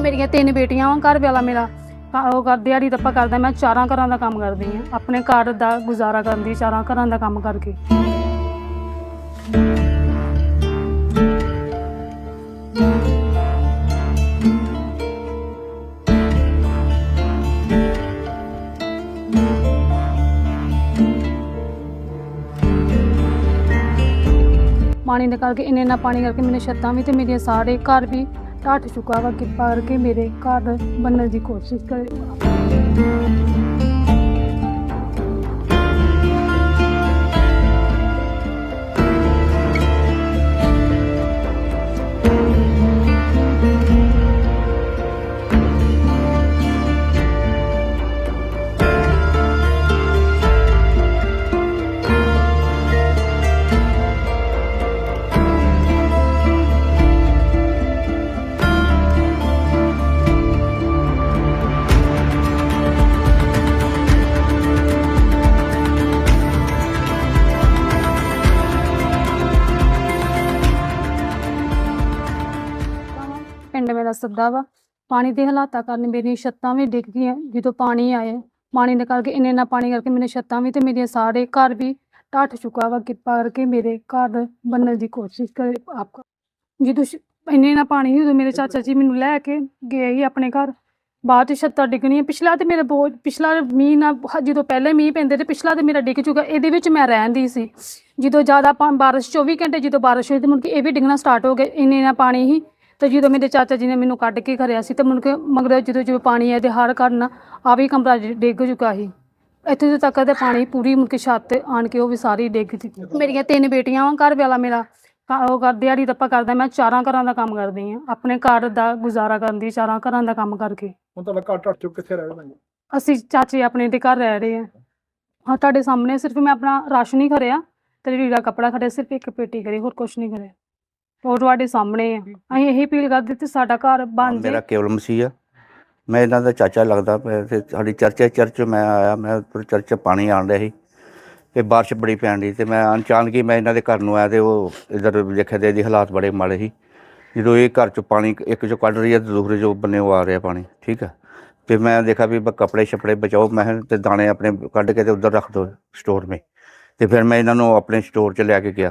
ਮੇਰੀਆਂ ਤਿੰਨ ਬੇਟੀਆਂ ਵਾਂ ਘਰ ਵਾਲਾ ਮੇਰਾ। ਕ- ਉਹ ਕਰ ਦਿਹਾੜੀ ਦੱਪਾ ਕਰਦਾ, ਮੈਂ ਚਾਰਾਂ ਘਰਾਂ ਦਾ ਕੰਮ ਕਰਦੀ ਹਾਂ। ਆਪਣੇ ਘਰ ਦਾ ਗੁਜ਼ਾਰਾ ਕਰਦੀ ਚਾਰਾਂ ਘਰਾਂ ਦਾ ਕੰਮ ਕਰਕੇ। ਪਾਣੀ ਦੇ ਕਰਕੇ ਇੰਨੇ ਇੰਨਾ ਪਾਣੀ ਕਰਕੇ ਮੇਰੇ ਛੱਤਾਂ ਵੀ ਤੇ ਮੇਰੇ ਸਾਰੇ ਘਰ ਵੀ ਢੱਟ ਚੁੱਕਾ ਵਾ ਕਿਰਪਾ ਕਰਕੇ ਮੇਰੇ ਘਰ ਬਣਨ ਦੀ ਕੋਸ਼ਿਸ਼ ਕਰੇ। ਪਿੰਡ ਮੇਰਾ ਸੱਦਾ ਵਾ। ਪਾਣੀ ਦੇ ਹਾਲਾਤਾਂ ਕਾਰਨ ਮੇਰੀਆਂ ਛੱਤਾਂ ਵੀ ਡਿੱਗ ਗਈਆਂ। ਜਦੋਂ ਪਾਣੀ ਆਇਆ, ਪਾਣੀ ਦੇ ਕਰਕੇ ਇੰਨੇ ਇੰਨਾ ਪਾਣੀ ਕਰਕੇ ਮੇਰੇ ਛੱਤਾਂ ਵੀ ਤੇ ਮੇਰੇ ਸਾਰੇ ਘਰ ਵੀ ਢੱਟ ਚੁੱਕਾ ਵਾ। ਕਿਰਪਾ ਕਰਕੇ ਮੇਰੇ ਘਰ ਬੰਨਣ ਦੀ ਕੋਸ਼ਿਸ਼ ਕਰੇ ਆਪ ਜਦੋਂ ਸ਼- ਇੰਨੇ ਇੰਨਾ ਪਾਣੀ ਸੀ, ਉਦੋਂ ਮੇਰੇ ਚਾਚਾ ਜੀ ਮੈਨੂੰ ਲੈ ਕੇ ਗਏ ਸੀ ਆਪਣੇ ਘਰ। ਬਾਅਦ ਚ ਛੱਤਾਂ ਡਿੱਗਣੀਆਂ। ਪਿਛਲਾ ਤੇ ਮੇਰਾ ਬਹੁਤ, ਪਿਛਲਾ ਮੀਂਹ ਨਾ ਹ- ਜਦੋਂ ਪਹਿਲੇ ਮੀਂਹ ਪੈਂਦੇ ਤੇ ਪਿਛਲਾ ਤੇ ਮੇਰਾ ਡਿੱਗ ਚੁੱਕਾ। ਇਹਦੇ ਵਿੱਚ ਮੈਂ ਰਹਿੰਦੀ ਸੀ। ਜਦੋਂ ਜ਼ਿਆਦਾ ਪਾ- ਬਾਰਿਸ਼ 24 ਘੰਟੇ ਜਦੋਂ ਬਾਰਿਸ਼ ਹੋਈ ਤੇ ਮੁੜ ਕੇ ਇਹ ਵੀ ਡਿੱਗਣਾ ਸਟਾਰਟ ਹੋ ਗਿਆ। ਇੰਨੇ ਇੰਨਾ ਪਾਣੀ ਸੀ। ਤੇ ਜਦੋਂ ਮੇਰੇ ਚਾਚਾ ਜੀ ਨੇ ਮੈਨੂੰ ਕੱਢ ਕੇ ਘਰਿਆ ਸੀ ਤੇ ਮੁੜ ਕੇ ਮਗਰ ਜਦੋਂ ਜਦੋਂ ਪਾਣੀ ਆਇਆ ਤੇ ਹਰ ਘਰ ਨਾ ਆ ਵੀ ਕਮਰਾ ਡਿੱਗ ਚੁੱਕਾ ਸੀ। ਇੱਥੇ ਤੱਕ ਤੇ ਪਾਣੀ ਪੂਰੀ ਮੁੜ ਕੇ ਛੱਤ ਤੇ ਆਣ ਕੇ ਉਹ ਵੀ ਸਾਰੀ ਡਿੱਗ ਚੁੱਕੀ ਮੇਰੀਆਂ ਤਿੰਨ ਬੇਟੀਆਂ ਵਾਂ ਘਰ ਵਾਲਾ ਮੇਰਾ। ਉਹ ਕਰ ਦਿਹਾੜੀ ਦੱਪਾ ਕਰਦਾ ਮੈਂ ਚਾਰਾਂ ਘਰਾਂ ਦਾ ਕੰਮ ਕਰਦੀ ਹਾਂ ਆਪਣੇ ਘਰ ਦਾ ਗੁਜ਼ਾਰਾ ਕਰਦੀ ਚਾਰਾਂ ਘਰਾਂ ਦਾ ਕੰਮ ਕਰਕੇ। ਹੁਣ ਤੁਹਾਡਾ ਘਰ ਟੱਟ ਚੁੱਕ ਕਿੱਥੇ ਰਹਿ ਰਹੇ ਅਸੀਂ ਚਾਚੇ ਆਪਣੇ ਦੇ ਘਰ ਰਹਿ ਰਹੇ ਹਾਂ ਹਾਂ ਤੁਹਾਡੇ ਸਾਹਮਣੇ ਸਿਰਫ ਮੈਂ ਆਪਣਾ ਰਾਸ਼ਨ ਹੀ ਖਰਿਆ ਤੇ ਲੀੜਾ ਕੱਪੜਾ ਖੜਿਆ ਸਿਰਫ ਇੱਕ ਪੇਟੀ ਕਰੀ ਹੋਰ ਕੁਝ ਨਹੀਂ ਕਰਿਆ ਉਹ ਤੁਹਾਡੇ ਸਾਹਮਣੇ ਆ। ਅਸੀਂ ਇਹੀ ਅਪੀਲ ਕਰਦੇ ਤੇ ਸਾਡਾ ਘਰ ਬਣ ਮੇਰਾ ਜੇ। ਕੇਵਲ ਮਸੀਹ ਆ। ਮੈਂ ਇਹਨਾਂ ਦਾ ਚਾਚਾ ਲੱਗਦਾ ਪਿਆ ਤੇ ਸਾਡੀ ਚਰਚੇ ਚਰਚ ਮੈਂ ਆਇਆ ਮੈਂ ਉੱਪਰ ਚਰਚ 'ਚ ਪਾਣੀ ਆਣ ਰਿਹਾ ਸੀ ਤੇ ਬਾਰਿਸ਼ ਬੜੀ ਪੈਣ ਦੀ ਤੇ ਮੈਂ ਅਚਾਨਕ ਹੀ ਮੈਂ ਇਹਨਾਂ ਦੇ ਘਰ ਨੂੰ ਆਇਆ ਤੇ ਉਹ ਇਧਰ ਦੇਖਿਆ ਤੇ ਇਹਦੀ ਹਾਲਾਤ ਬੜੇ ਮਾੜੇ ਸੀ। ਜਦੋਂ ਇਹ ਘਰ 'ਚੋਂ ਪਾਣੀ ਇੱਕ ਚੋਂ ਕੱਢ ਰਹੀ ਹੈ ਤੇ ਦੂਸਰੇ ਚੋਂ ਬੰਨੇ ਉਹ ਆ ਰਿਹਾ ਪਾਣੀ ਠੀਕ ਹੈ ਤੇ ਮੈਂ ਦੇਖਿਆ ਵੀ ਕੱਪੜੇ ਛਪੜੇ ਬਚਾਓ ਮੈਂ ਕਿਹਾ ਤੇ ਦਾਣੇ ਆਪਣੇ ਕੱਢ ਕੇ ਤੇ ਉਧਰ ਰੱਖ ਦਿਓ ਸਟੋਰ ਮੇ। ਤੇ ਫਿਰ ਮੈਂ ਇਹਨਾਂ ਨੂੰ ਆਪਣੇ ਸਟੋਰ 'ਚ ਲੈ ਕੇ ਗਿਆ।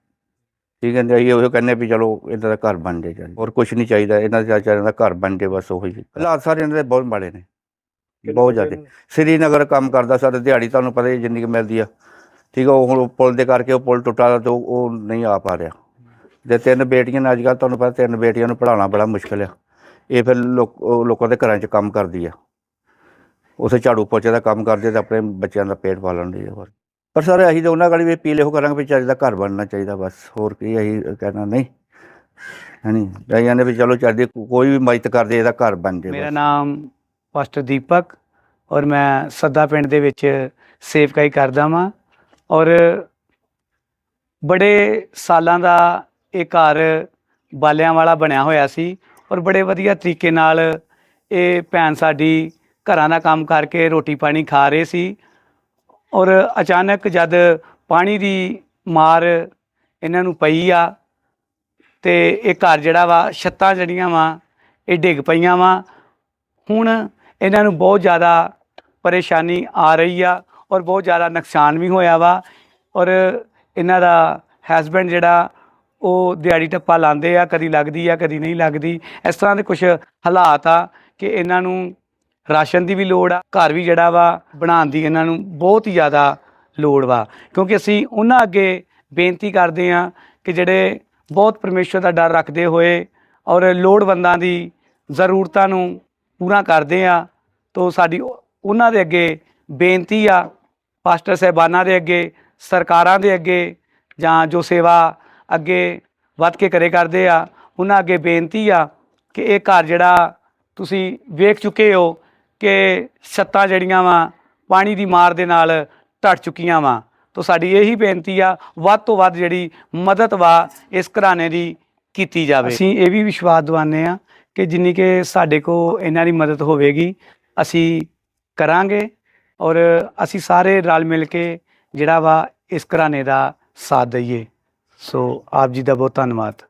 ਠੀਕ ਹੈ ਜੀ ਅਸੀਂ ਉਹ ਕਹਿੰਦੇ ਵੀ ਚਲੋ ਇਹਨਾਂ ਦਾ ਘਰ ਬਣ ਜੀ। ਹੋਰ ਕੁਝ ਨਹੀਂ ਚਾਹੀਦਾ ਇਹਨਾਂ ਦਾ ਚਾਹੀਦਾ ਦਾ ਘਰ ਬਣ ਜਾਏ ਬਸ ਉਹੀ ਹਾਲਾਤ ਸਾਰੇ ਇਹਨਾਂ ਦੇ ਬਹੁਤ ਮਾੜੇ ਨੇ ਬਹੁਤ ਜ਼ਿਆਦਾ। ਸ੍ਰੀਨਗਰ ਕੰਮ ਕਰਦਾ ਸਰ ਦਿਹਾੜੀ ਤੁਹਾਨੂੰ ਪਤਾ ਹੀ ਜਿੰਨੀ ਕੁ ਮਿਲਦੀ ਆ। ਠੀਕ ਆ ਉਹ ਹੁਣ ਪੁਲ ਦੇ ਕਰਕੇ ਉਹ ਪੁਲ ਟੁੱਟਾ ਤੇ ਉਹ ਨਹੀਂ ਆ ਪਾ ਰਿਹਾ। ਤੇ ਤਿੰਨ ਬੇਟੀਆਂ ਨੇ ਅੱਜ ਕੱਲ੍ਹ ਤੁਹਾਨੂੰ ਪਤਾ ਤਿੰਨ ਬੇਟੀਆਂ ਨੂੰ ਪੜ੍ਹਾਉਣਾ ਬੜਾ ਮੁਸ਼ਕਲ ਆ। ਇਹ ਫਿਰ ਲੋਕ ਦੇ ਘਰਾਂ 'ਚ ਕੰਮ ਕਰਦੀ ਆ। ਉਥੇ ਝਾੜੂ ਪੋਚੇ ਦਾ ਕੰਮ ਕਰਦੀ ਤੇ ਆਪਣੇ ਬੱਚਿਆਂ ਦਾ ਪੇਟ ਪਾਲਣ ਦੀ ਹੋਰ। ਪਰ ਸਰ ਅਸੀਂ ਤਾਂ ਉਹਨਾਂ ਗਾੜੀ ਵੀ ਪੀਲੇ ਹੋ ਕਰਾਂਗੇ ਵੀ ਚੱਜ ਦਾ ਘਰ ਬਣਨਾ ਚਾਹੀਦਾ ਬਸ ਹੋਰ ਕੀ ਅਸੀਂ ਕਹਿਣਾ ਨਹੀਂ ਹੈਨੀ ਅਸੀਂ ਕਹਿੰਦੇ ਵੀ ਚਲੋ ਚੱਜ ਦੀ ਕੋਈ ਵੀ ਮਦਦ ਕਰਦੇ ਇਹਦਾ ਘਰ ਬਣ ਜਾਏ ਮੇਰਾ। ਨਾਮ ਪਾਸਟਰ ਦੀਪਕ ਔਰ ਮੈਂ ਸੱਦਾ ਪਿੰਡ ਦੇ ਵਿੱਚ ਸੇਵਕਾਈ ਕਰਦਾ ਵਾਂ ਔਰ ਬੜੇ ਸਾਲਾਂ ਦਾ ਇਹ ਘਰ ਬਾਲਿਆਂ ਵਾਲਾ ਬਣਿਆ ਹੋਇਆ ਸੀ ਔਰ ਬੜੇ ਵਧੀਆ ਤਰੀਕੇ ਨਾਲ ਇਹ ਭੈਣ ਸਾਡੀ ਘਰਾਂ ਦਾ ਕੰਮ ਕਰਕੇ ਰੋਟੀ ਪਾਣੀ ਖਾ ਰਹੇ ਸੀ ਔਰ ਅਚਾਨਕ ਜਦ ਪਾਣੀ ਦੀ ਮਾਰ ਇਹਨਾਂ ਨੂੰ ਪਈ ਆ ਤੇ ਇਹ ਘਰ ਜਿਹੜਾ ਵਾ, ਛੱਤਾਂ ਜਿਹੜੀਆਂ ਵਾ, ਇਹ ਡਿੱਗ ਪਈਆਂ ਵਾ। ਹੁਣ ਇਹਨਾਂ ਨੂੰ ਬਹੁਤ ਜ਼ਿਆਦਾ ਪਰੇਸ਼ਾਨੀ ਆ ਰਹੀ ਆ ਔਰ ਬਹੁਤ ਜ਼ਿਆਦਾ ਨੁਕਸਾਨ ਵੀ ਹੋਇਆ ਵਾ। ਔਰ ਇਹਨਾਂ ਦਾ ਹਸਬੈਂਡ ਜਿਹੜਾ, ਉਹ ਦਿਹਾੜੀ ਟੱਪਾ ਲਾਉਂਦੇ ਆ, ਕਦੀ ਲੱਗਦੀ ਆ, ਕਦੀ ਨਹੀਂ ਲੱਗਦੀ। ਇਸ ਤਰ੍ਹਾਂ ਦੇ ਕੁਝ ਹਾਲਾਤ ਆ ਕਿ ਇਹਨਾਂ ਨੂੰ ਰਾਸ਼ਨ ਦੀ ਵੀ ਲੋੜ ਆ, ਘਰ ਵੀ ਜਿਹੜਾ ਵਾ, ਬਣਾਉਣ ਦੀ ਇਹਨਾਂ ਨੂੰ ਬਹੁਤ ਹੀ ਜ਼ਿਆਦਾ ਲੋੜ ਵਾ। ਕਿਉਂਕਿ ਅਸੀਂ ਉਹਨਾਂ ਅੱਗੇ ਬੇਨਤੀ ਕਰਦੇ ਆ ਕਿ ਜਿਹੜੇ ਬਹੁਤ ਪਰਮੇਸ਼ਵਰ ਦਾ ਡਰ ਰੱਖਦੇ ਹੋਏ ਔਰ ਲੋੜਵੰਦਾਂ ਦੀ ਜ਼ਰੂਰਤਾਂ ਨੂੰ ਪੂਰਾ ਕਰਦੇ ਆ ਤੋ ਸਾਡੀ ਉਹਨਾਂ ਦੇ ਅੱਗੇ ਬੇਨਤੀ ਆ, ਪਾਸਟਰ ਸਹਿਬਾਨਾਂ ਦੇ ਅੱਗੇ, ਸਰਕਾਰਾਂ ਦੇ ਅੱਗੇ ਜਾਂ ਜੋ ਸੇਵਾ ਅੱਗੇ ਵੱਧ ਕੇ ਕਰੇ ਕਰਦੇ ਆ, ਉਹਨਾਂ ਅੱਗੇ ਬੇਨਤੀ ਆ ਕਿ ਇਹ ਘਰ ਜਿਹੜਾ ਤੁਸੀਂ ਵੇਖ ਚੁੱਕੇ ਹੋ ਕਿ ਛੱਤਾਂ ਜਿਹੜੀਆਂ ਵਾ, ਪਾਣੀ ਦੀ ਮਾਰ ਦੇ ਨਾਲ ਢੱਟ ਚੁੱਕੀਆਂ ਵਾ। ਤੋਂ ਸਾਡੀ ਇਹੀ ਬੇਨਤੀ ਆ, ਵੱਧ ਤੋਂ ਵੱਧ ਜਿਹੜੀ ਮਦਦ ਵਾ ਇਸ ਘਰਾਣੇ ਦੀ ਕੀਤੀ ਜਾਵੇ। ਅਸੀਂ ਇਹ ਵੀ ਵਿਸ਼ਵਾਸ ਦਿਵਾਉਂਦੇ ਆ ਕਿ ਜਿੰਨੀ ਕਿ ਸਾਡੇ ਕੋ ਇਹਨਾਂ ਦੀ ਮਦਦ ਹੋਵੇਗੀ, ਅਸੀਂ ਕਰਾਂਗੇ ਔਰ ਅਸੀਂ ਸਾਰੇ ਰਲ ਮਿਲ ਕੇ ਜਿਹੜਾ ਵਾ ਇਸ ਘਰਾਣੇ ਦਾ ਸਾਥ ਦਈਏ। ਸੋ ਆਪ ਜੀ ਦਾ ਬਹੁਤ ਧੰਨਵਾਦ।